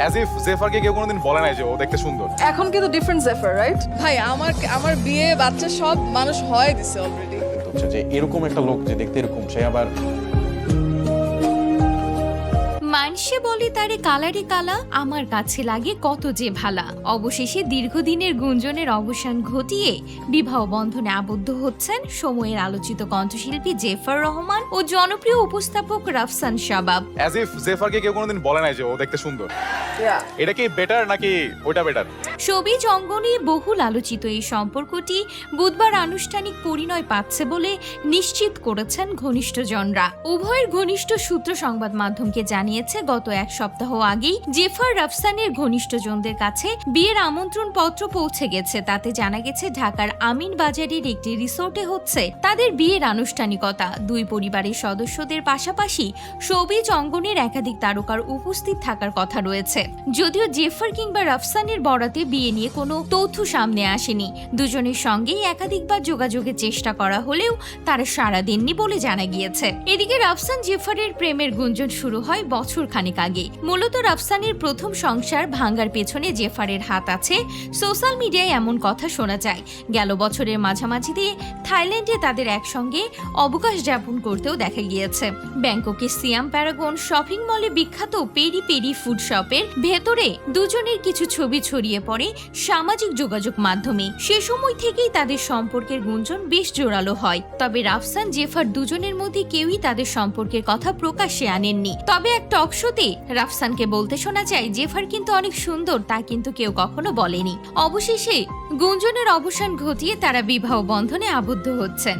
As if জেফারকে কেউ কোনোদিন বলে নাই যে ও দেখতে সুন্দর। এখন কিন্তু ডিফারেন্ট জেফার রাইট ভাই আমার আমার বিয়ে বাচ্চা সব মানুষ হয় দিছে অলরেডি হচ্ছে যে এরকম একটা লোক যে দেখতে এরকম সে আবার মানসে বলে তারে কালারে কালা আমার কাছে লাগে কত যে ভালা। অবশেষে দীর্ঘদিনের গুঞ্জনের অবসান ঘটিয়ে বিবাহ বন্ধনে আবদ্ধ হচ্ছেন সময়ের আলোচিত কণ্ঠশিল্পী জেফার রহমান ও জনপ্রিয় উপস্থাপক রাফসান শাবাব। অ্যাজ ইফ জেফারকে কেউ কোনোদিন বলে নাই যে ও দেখতে সুন্দর। এটা কি বেটার নাকি ওইটা বেটার সবিজ অঙ্গনে বহুল আলোচিত এই সম্পর্কটি বুধবার আনুষ্ঠানিক পরিণয় পাচ্ছে বলে নিশ্চিত করেছেন ঘনিষ্ঠজনরা। উভয়ের ঘনিষ্ঠ সূত্র সংবাদ মাধ্যমকে জানিয়েছে গত এক সপ্তাহ আগেই জেফার রাফসানের ঘনিষ্ঠজনদের কাছে বিয়ের আমন্ত্রণ পত্র পৌঁছে গেছে। তাতে জানা গেছে ঢাকার আমিন বাজারের একটি রিসোর্টে হচ্ছে তাদের বিয়ের আনুষ্ঠানিকতা। দুই পরিবারের সদস্যদের পাশাপাশি সবিজ অঙ্গনের একাধিক তারকার উপস্থিত থাকার কথা রয়েছে। যদিও জেফার কিংবা রাফসানের বরাতে বিয়ে নিয়ে কোনো তথ্য সামনে আসেনি। দুজনের সঙ্গেই একাধিকবার যোগাযোগের চেষ্টা করা হলেও তারা সাড়া দেননি বলে জানা গিয়েছে। এদিকে রাফসান জেফারের প্রেমের গুঞ্জন শুরু হয় বছর খানেক আগে। মূলত রাফসানের প্রথম সংসার ভাঙ্গার পেছনে জেফারের হাত আছে। সোশ্যাল মিডিয়ায় এমন কথা শোনা যায়। গেল বছরের মাঝামাঝি দিয়ে থাইল্যান্ডে তাদের একসঙ্গে অবকাশ যাপন করতেও দেখা গিয়েছে। ব্যাংককের সিয়াম প্যারাগন শপিং মলে বিখ্যাত পেরি পেরি ফুড শপের ভেতরে দুজনের কিছু ছবি ছড়িয়ে পড়ে সামাজিক যোগাযোগ মাধ্যমে। সে সময় থেকেই তাদের সম্পর্কের গুঞ্জন বেশ জোরালো হয়। তবে রাফসান, জেফার দুজনের মধ্যে কেউই তাদের সম্পর্কের কথা প্রকাশ্যে আনেননি। তবে এক টক শোতে রাফসানকে বলতে শোনা যায়, জেফার কিন্তু অনেক সুন্দর, তা কিন্তু কেউ কখনো বলেনি। অবশেষে গুঞ্জনের অবসান ঘটিয়ে তারা বিবাহ বন্ধনে আবদ্ধ হচ্ছেন।